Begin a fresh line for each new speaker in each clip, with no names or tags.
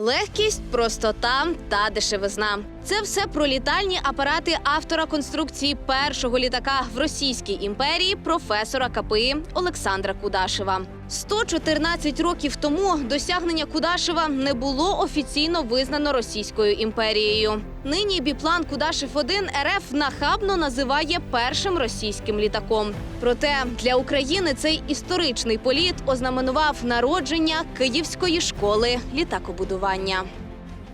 Легкість, простота та дешевизна. Це все про літальні апарати автора конструкції першого літака в Російській імперії професора КПІ Олександра Кудашева. 114 років тому досягнення Кудашева не було офіційно визнано Російською імперією. Нині біплан Кудашев 1 РФ нахабно називає першим російським літаком. Проте для України цей історичний політ ознаменував народження Київської школи літакобудування.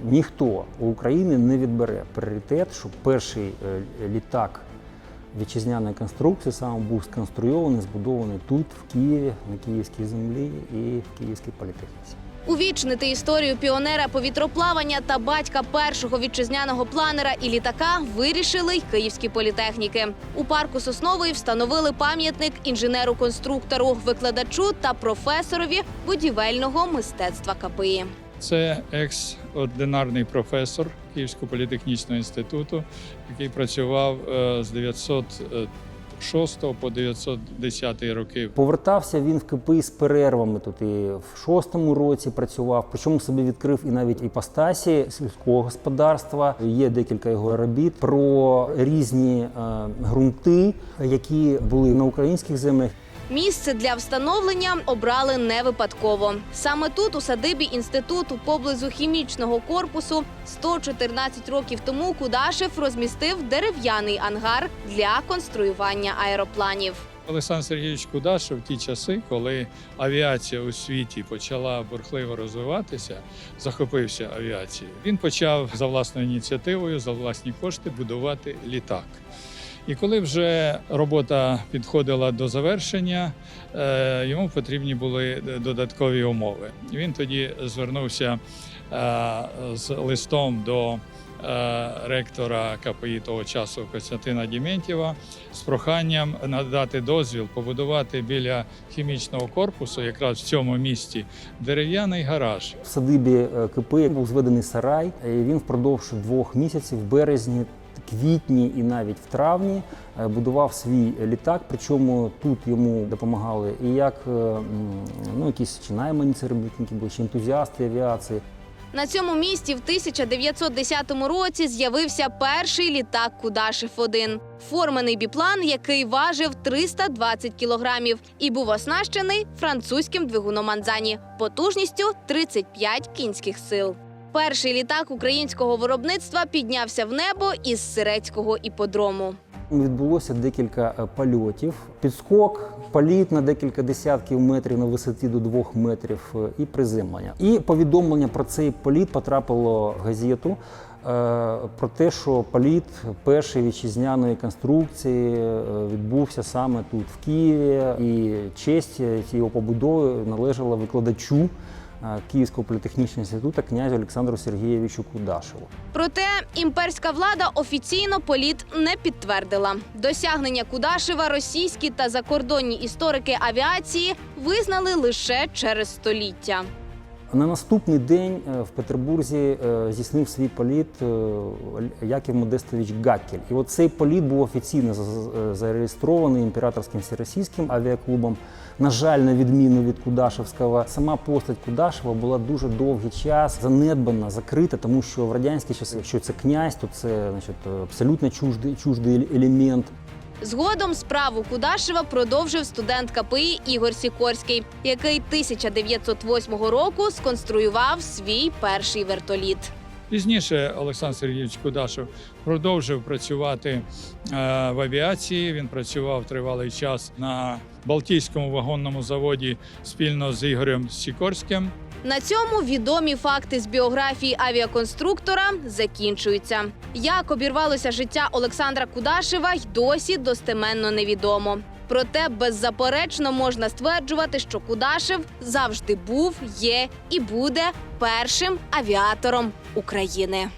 Ніхто у України не відбере пріоритет, щоб перший е, літак вітчизняної конструкції саме був сконструйований, збудований тут, в Києві, на київській землі і в Київській політехніці.
Увічнити історію піонера повітроплавання та батька першого вітчизняного планера і літака вирішили й київські політехніки. У парку Сосновий встановили пам'ятник інженеру-конструктору, викладачу та професорові будівельного мистецтва КПІ.
Це екс-ординарний професор Київського політехнічного інституту, який працював е, з 906 по 910 роки.
Повертався він в КПІ з перервами. Тут і в шостому році працював, причому собі відкрив і навіть іпостасі сільського господарства. Є декілька його робіт про різні е, ґрунти, які були на українських землях.
Місце для встановлення обрали не випадково. Саме тут, у садибі інституту, поблизу хімічного корпусу, 114 років тому Кудашев розмістив дерев'яний ангар для конструювання аеропланів.
Олександр Сергійович Кудашев в ті часи, коли авіація у світі почала бурхливо розвиватися, захопився авіацією. Він почав за власною ініціативою, за власні кошти будувати літак. І коли вже робота підходила до завершення, е, йому потрібні були додаткові умови. Він тоді звернувся е, з листом до е, ректора КПІ того часу Костянтина Діментєва з проханням надати дозвіл побудувати біля хімічного корпусу, якраз в цьому місті, дерев'яний гараж.
В садибі е, КП був зведений сарай. і Він впродовж двох місяців, в березні, квітні і навіть в травні е, будував свій літак. Причому тут йому допомагали і як е, ну, якісь чи найманці робітники були, чи ентузіасти авіації.
На цьому місці в 1910 році з'явився перший літак Кудашев-1. Формений біплан, який важив 320 кілограмів і був оснащений французьким двигуном Анзані потужністю 35 кінських сил. Перший літак українського виробництва піднявся в небо із Сирецького іподрому.
Відбулося декілька е, польотів, підскок, політ на декілька десятків метрів на висоті до двох метрів е, і приземлення. І повідомлення про цей політ потрапило в газету. е, Про те, що політ першої вітчизняної конструкції відбувся саме тут, в Києві, і честь цієї побудови належала викладачу Київського політехнічного інституту князю Олександру Сергійовичу Кудашеву.
Проте імперська влада офіційно політ не підтвердила. Досягнення Кудашева російські та закордонні історики авіації визнали лише через століття.
На наступний день е, в Петербурзі е, здійснив свій політ е, Яків Модестович Гаккель. І от цей політ був офіційно за- за- зареєстрований імператорським всеросійським авіаклубом. На жаль, на відміну від Кудашевського, сама постать Кудашева була дуже довгий час занедбана, закрита, тому що в радянські часи, якщо це князь, то це значить, абсолютно чуждий, чуждий елемент.
Згодом справу Кудашева продовжив студент КПІ Ігор Сікорський, який 1908 року сконструював свій перший вертоліт.
Пізніше Олександр Сергійович Кудашев продовжив працювати е, в авіації. Він працював тривалий час на Балтійському вагонному заводі спільно з Ігорем Сікорським.
На цьому відомі факти з біографії авіаконструктора закінчуються. Як обірвалося життя Олександра Кудашева, й досі достеменно невідомо. Проте беззаперечно можна стверджувати, що Кудашев завжди був, є і буде першим авіатором України.